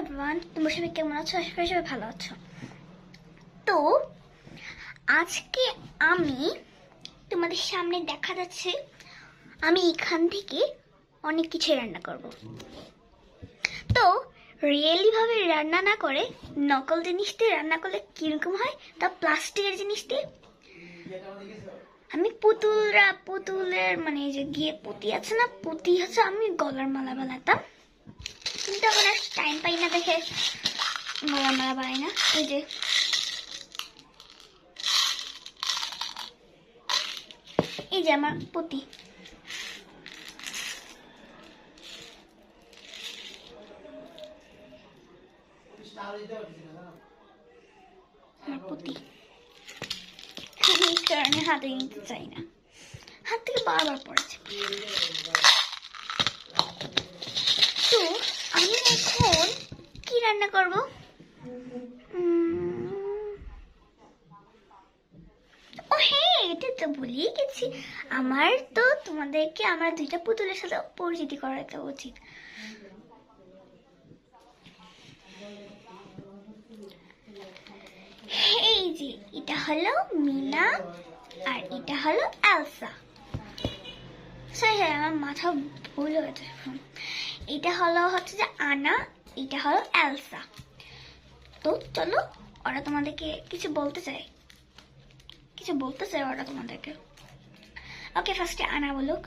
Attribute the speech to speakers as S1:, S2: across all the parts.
S1: Everyone তোমরা সবাই কেমন আছো? আশা করি সবাই ভালো আছো। তো, আজকে আমি তোমাদের সামনে দেখা যাচ্ছে, আমি এখান থেকে অনেক কিছু রান্না করব। তো রিয়েলি ভাবে রান্না না করে, নকল জিনিস দিয়ে রান্না করলে কীরকম হয়? তা প্লাস্টিকের জিনিস দিয়ে? আমি পুতুলরা, পুতুলের মানে যে গিয়ে পুঁতি আছে না, পুঁতি হচ্ছে আমি গলার মালা বানাতাম। টাইম পাই না দেখে। মালা বানাই না এই যে। এই যে আমার পুঁতি। আমার পুঁতি। কারণে হাতে নিতে চাই না। হাত থেকে বারবার পড়েছে তো আমি এখন কি রান্না করব? ও হ্যাঁ এটা তো ভুলিয়ে গেছি। আমার তো তোমাদেরকে আমার দুইটা পুতুলের সাথে পরিচিতি করাতে উচিত। এই যে, এটা হলো মিনা আর এটা হলো সরি সরি, আমার মাথা ভুল হয়েছে এটা হলো হচ্ছে যে আনা এটা হলো এলসা তো চলো, ওরা তোমাদেরকে কিছু বলতে চাই। কিছু বলতে চাই ওরা তোমাদেরকে। ওকে ফার্স্টে আনা বলুক।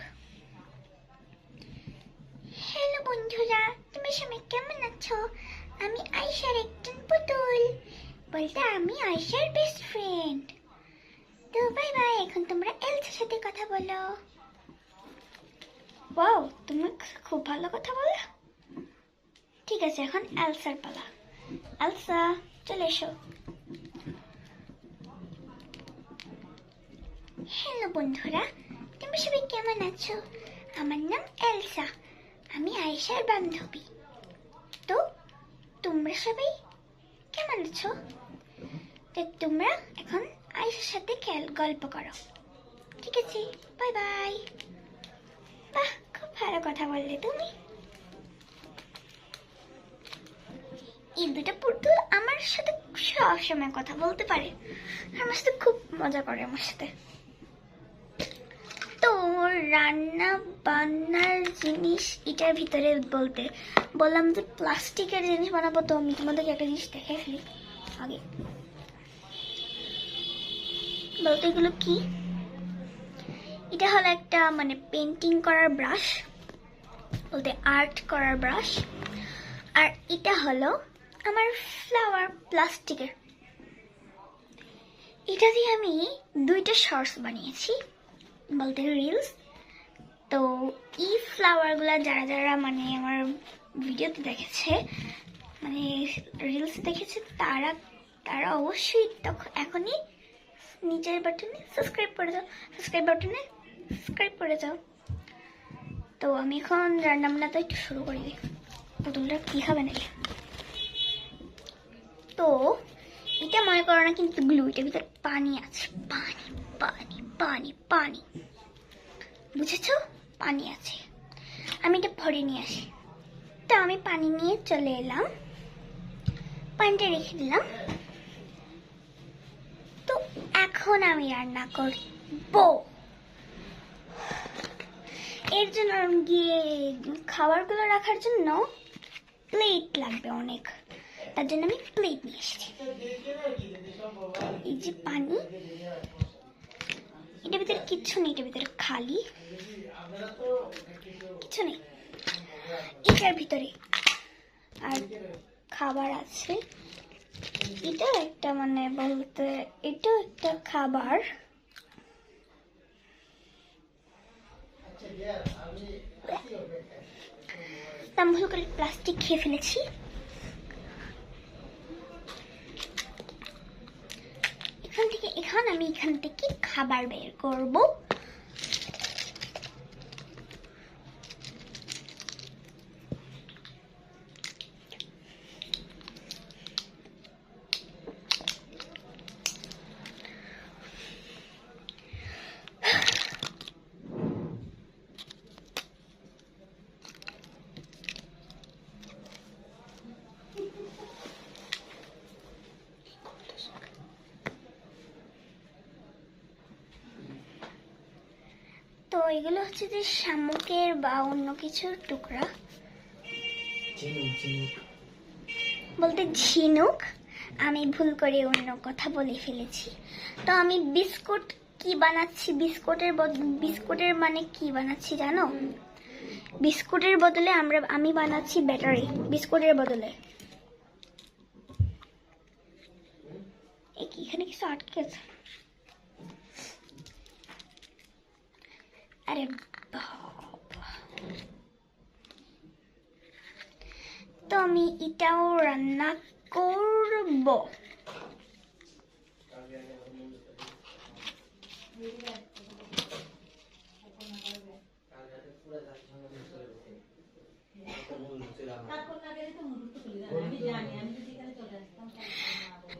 S1: হ্যালো বন্ধুরা তুমি সবাই কেমন আছো? আমি আয়শার একজন পুতুল। বলতে আমি আয়শার বেস্ট ফ্রেন্ড তো বাই বাই এখন তোমরা এলসার সাথে কথা বলো। ওয়াও তুমি খুব ভালো কথা বলো আছে এখন এলসার পালা। এলসা চলে এসো। হ্যালো বন্ধুরা, তুমি সবাই কেমন আছো? আমার নাম এলসা আমি আয়েশার বান্ধবী। তো, তোমরা সবাই কেমন আছো? তো তোমরা এখন আয়েশার সাথে খেল গল্প করো। ঠিক আছে বাই বাই বাহ, খুব ভালো কথা বললে তুমি। এই দুটা পুতুল আমার সাথে সব সময় কথা বলতে পারে। আমার সাথে খুব মজা করে আমার সাথে। তো রান্না বান্নার জিনিস এটার ভিতরে বলতে, বললাম যে প্লাস্টিকের জিনিস বানাবো, তো আমি তোমাদেরকে একটা জিনিস দেখে ফেলি। আগে। বলতে এগুলো কি? এটা হলো একটা মানে পেন্টিং করার ব্রাশ বলতে আর্ট করার ব্রাশ আর এটা হলো আমার ফ্লাওয়ার প্লাস্টিকের এটা দিয়ে আমি দুইটা শর্টস বানিয়েছি, বলতে রিলস তো এই ফ্লাওয়ারগুলো যারা যারা মানে আমার ভিডিওতে দেখেছে মানে রিলস দেখেছে, তারা তারা অবশ্যই তখন এখনই নিচের বাটনে সাবস্ক্রাইব করে দাও। সাবস্ক্রাইব বাটনে সাবস্ক্রাইব করে যাও তো আমি এখন রান্না বান্নাটা একটু শুরু করি। প্রথমটা কী হবে নাকি? তো এটা মনে করো না, কিন্তু গ্লু এটার ভিতরে পানি আছে, পানি পানি পানি পানি। বুঝেছ? পানি আছে। আমি এটা ভরে নিয়ে আসি। তো আমি পানি নিয়ে চলে এলাম। পানিটা রেখে দিলাম। তো এখন আমি রান্না করব। এর জন্য গিয়ে খাবারগুলো রাখার জন্য প্লেট লাগবে অনেক। তার জন্য আমি প্লেট নিয়ে এসেছি। এই যে পানি, এটার ভিতরে কিচ্ছু নেই, এটার ভিতরে খালি কিছু নেই। এটার ভিতরে আর খাবার আছে। এটা একটা মানে বলতে, এটা একটা খাবার। আমি ভুল করে প্লাস্টিক খেয়ে ফেলেছি। এখান থেকে এখন আমি এখান থেকে খাবার বের করব। এগুলো হচ্ছে যে শামুকের বা অন্য কিছুর টুকরা। বলতে ঝিনুক আমি ভুল করে অন্য কথা বলে ফেলেছি। তো আমি বিস্কুট কি বানাচ্ছি? বিস্কুটের বিস্কুটের মানে কি বানাচ্ছি জানো? বিস্কুটের বদলে আমরা আমি বানাচ্ছি ব্যাটারি বিস্কুটের বদলে। এখানে কিছু আটকে আছে? আরে তো আমি এটাও রান্না করব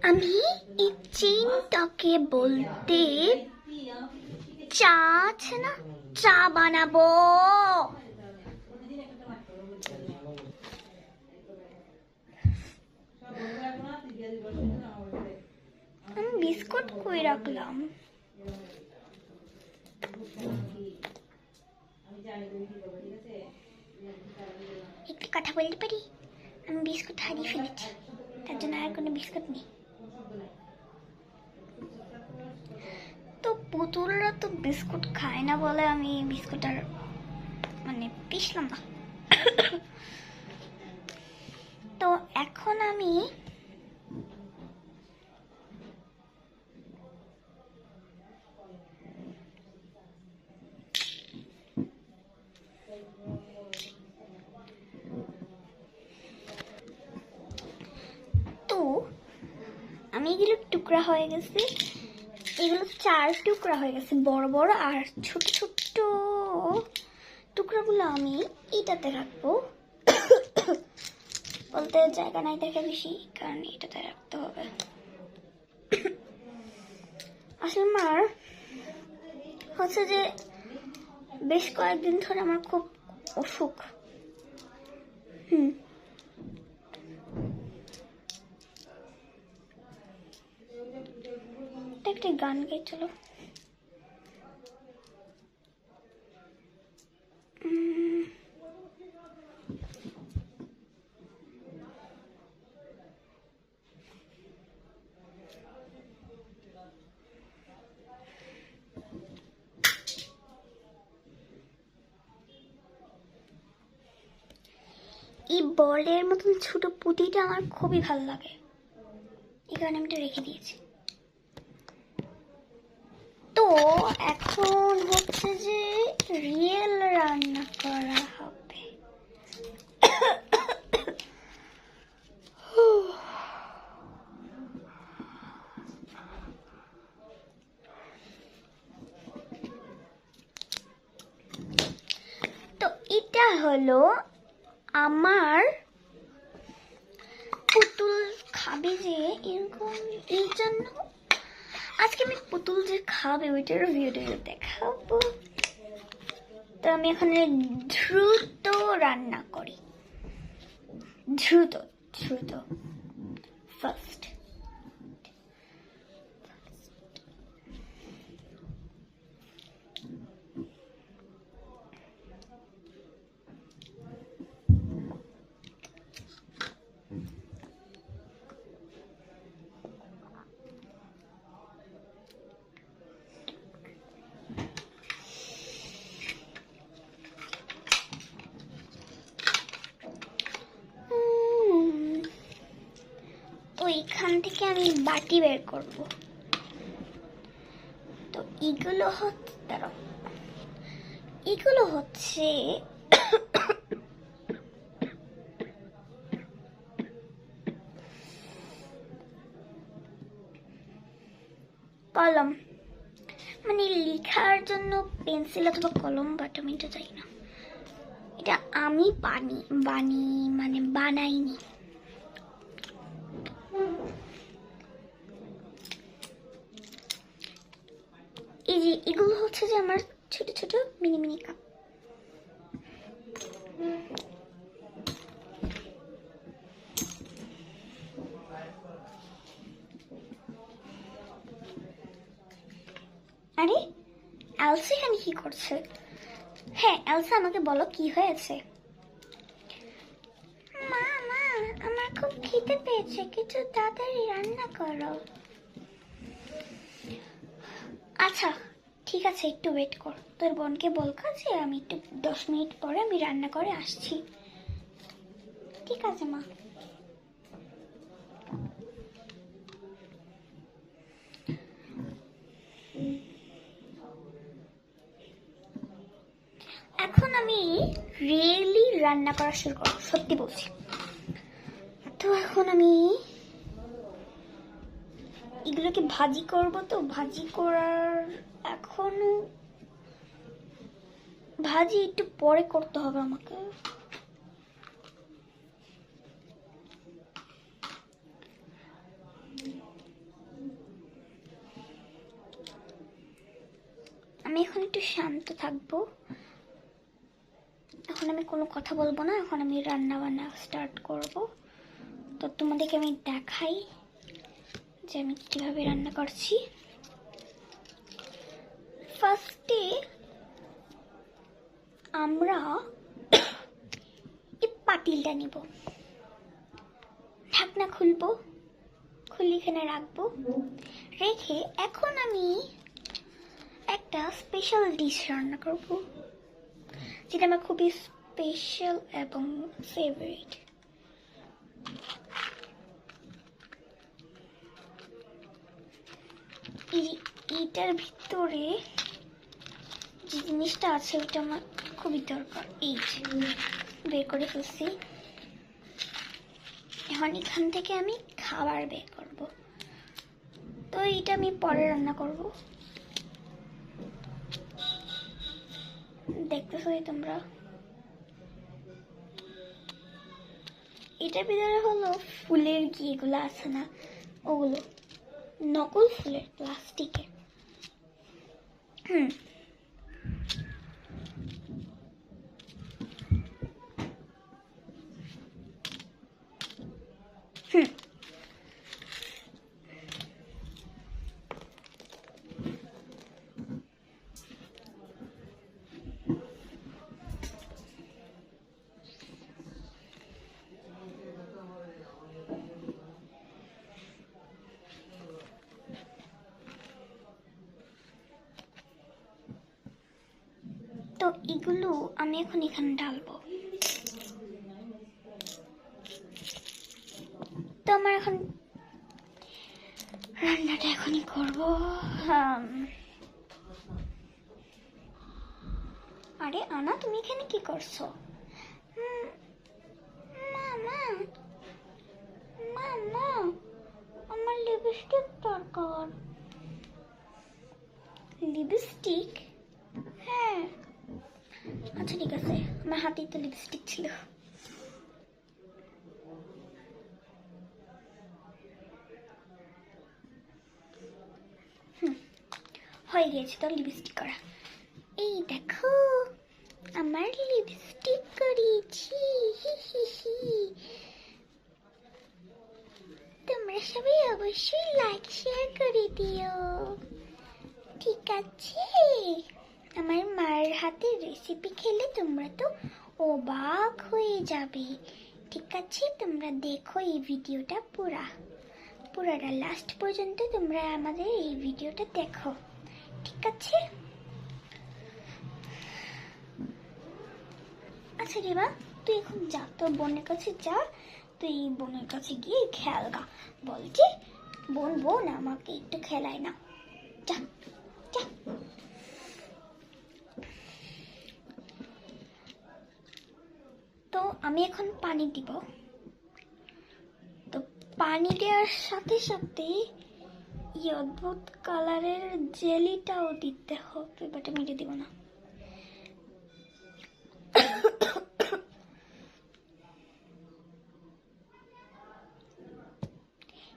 S1: আমি এই চেনটাকে বলতে চা আছে না চা বানাবো। আমি বিস্কুট কই রাখলাম? একটু কথা বলতে পারি? আমি বিস্কুট হারিয়ে ফেলেছি, তার জন্য আর কোনো বিস্কুট নেই তো পুতুলরা তো বিস্কুট খাই না বলে আমি বিস্কুট আর মানে পিসলাম না। তো এখন আমি তো আমি এগুলো টুকরা হয়ে গেছে। এগুলো চার টুকরা হয়ে গেছে, বড় বড় আর ছোট ছোট। টুকরাগুলো আমি এটাতে রাখব। বলতে জায়গা নাই দেখে বেশি, কারণ এটাতে রাখতে হবে। আসলে আমার হচ্ছে যে বেশ কয়েকদিন ধরে আমার খুব অসুখ। হুম। একটা গান গাই, চলো। এই বলের মতন ছোট পুঁতিটা আমার খুবই ভালো লাগে। এই কারণে আমি এটা রেখে দিয়েছি। এখন হচ্ছে যে রিয়েল রান্না করা হবে। তো এটা হলো আমার পুতুল খাবে যে এরকম, এই জন্য আজকে আমি পুতুল যে খাবে ওইটার ভিডিও দেখাবো। তো আমি এখানে দ্রুত রান্না করি। দ্রুত দ্রুত। ফার্স্ট তো এখান থেকে আমি বাটি বের করব। তো এগুলো হচ্ছে, দাঁড়াও। এগুলো হচ্ছে কলম। মানে লেখার জন্য পেন্সিল অথবা কলম বাট আমি চাই না। এটা আমি বানি বানি মানে বানাইনি। এই যে এগুলো হচ্ছে যে আমার ছোট ছোট মিনি মিনি কাপ। আরে অ্যালসি এখানে কি করছে? হ্যাঁ এলসা আমাকে বলো কি হয়েছে? মা মা, আমার খুব খিদে পেয়েছে, কিছু তাড়াতাড়ি রান্না করো। আচ্ছা ঠিক আছে, একটু ওয়েট কর। তোর বোনকে বল কাছে আমি একটু দশ মিনিট পরে আমি রান্না করে আসছি। ঠিক আছে, মা। এখন আমি রিয়েলি রান্না করা শুরু করব, সত্যি বলছি। তো এখন আমি এগুলোকে ভাজি করব তো, ভাজি করার এখনও ভাজি একটু পরে করতে হবে আমাকে। আমি এখন একটু শান্ত থাকব। এখন আমি কোনো কথা বলব না, এখন আমি রান্না বান্না স্টার্ট করব। তো তোমাদেরকে আমি দেখাই। যে আমি কীভাবে রান্না করছি। ফার্স্টে আমরা এই পাতিলটা নিব। ঢাকনা খুলবো, খুলে এখানে রাখব। রেখে এখন আমি একটা স্পেশাল ডিশ রান্না করব, যেটা আমার খুবই স্পেশাল এবং ফেভারিট এই এইটার ভিতরে যে জিনিসটা আছে ওটা আমার খুবই দরকার। এই বের করে ফেলছি। এখন এখান থেকে আমি খাবার বের করব। তো এইটা আমি পরে রান্না করব। দেখতেছোই তোমরা? এটার ভিতরে হলো ফুলের কি এগুলো আছে না? ওগুলো নকল ফুলের, প্লাস্টিকের। হুম হুম এগুলো আমি এখন এখানে ডালবো তো আমার এখন রান্নাটা এখনই করব। আরে আনা, তুমি এখানে কি করছ? মামা মামা, আমার লিপস্টিক দরকার। লিপস্টিক হ্যাঁ। আচ্ছা ঠিক আছে। আমার হাতেই তো লিপস্টিক ছিল। হয়ে গিয়েছে তো লিপস্টিক করা। এই দেখো, আমার লিপস্টিক হি তোমরা সবাই অবশ্যই লাইক শেয়ার করে দিও। ঠিক আছে? আমার মার হাতের রেসিপি খেলে তোমরা তো অবাক হয়ে যাবে। ঠিক আছে, তোমরা দেখো এই ভিডিওটা পুরা। পুরাটা লাস্ট পর্যন্ত তোমরা আমাদের এই ভিডিওটা দেখো। ঠিক আছে? আচ্ছা রেবা, তুই এখন যা, তোর বোনের কাছে যা, তুই বোনের কাছে গিয়ে খেয়াল গা বল যে বোন বোন, আমাকে একটু খেলায় না। যা যা তো আমি এখন পানি দিব। তো পানি দেওয়ার সাথে সাথে এই অদ্ভুত কালারের জেলিটাও দিতে হবে বাট আমি দিব না।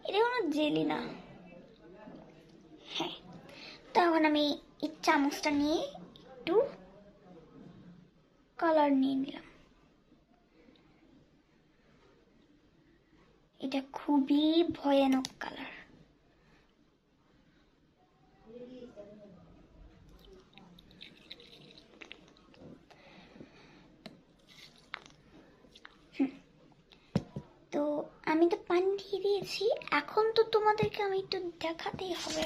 S1: এটা কোনো জেলি না। হ্যাঁ তো এখন আমি এই চামচটা নিয়ে একটু কালার নিয়ে নিলাম। এটা খুবই ভয়ানক কালার তো আমি তো পানি দিয়ে দিয়েছি। এখন তো তোমাদেরকে আমি একটু দেখাতেই হবে।